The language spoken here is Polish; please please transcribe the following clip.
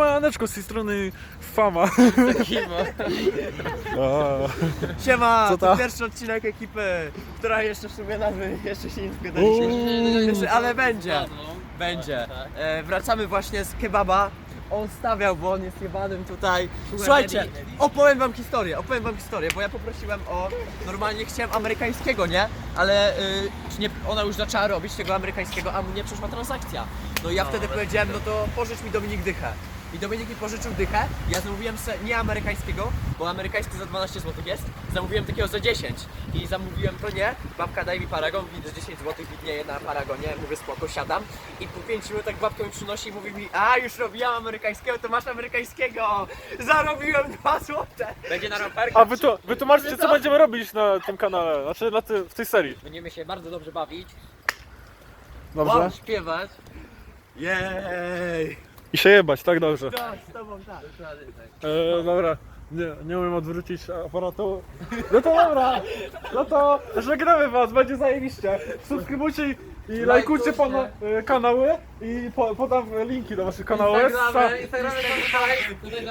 Maneczko z tej strony Fama. A, Siema, Co to tam? pierwszy odcinek ekipy, która jeszcze w sumie nazwy jeszcze się nie zgadaliśmy. Jeszcze, ale będzie, będzie. E, wracamy właśnie z kebaba. On stawiał, bo on jest jebanym tutaj. Słuchajcie, opowiem wam historię, opowiem wam historię, bo ja poprosiłem o, normalnie chciałem amerykańskiego, nie? Ale y, czy nie, ona już zaczęła robić tego amerykańskiego, a mnie przeszła transakcja. No i ja wtedy powiedziałem, no to pożycz mi Dominik dychę. I Dominik mi pożyczył dychę, ja zamówiłem se nie amerykańskiego, bo amerykański za 12 zł jest, zamówiłem takiego za 10 i zamówiłem to nie, babka daj mi paragon, widzę 10 zł widnieje na paragonie, mówię spoko, siadam i po 5 minutach babka mi przynosi i mówi mi, a już robiłam amerykańskiego, to masz amerykańskiego, zarobiłem 2 zł. Będzie na ramperkę. a wy to, wytłumaczcie co będziemy robić na tym kanale, znaczy na ty, w tej serii. Będziemy się bardzo dobrze bawić. Dobrze? śpiewać. Jej! I się jebać, tak dobrze. Tak, z tobą tak. E, dobra, nie, nie umiem odwrócić aparatu. No to dobra, no to żegnamy was, będzie zajebiście. Subskrybujcie i, i lajkujcie pana e, kanały i po, podam linki do waszych kanałów. Instagramy, Instagramy, Tutaj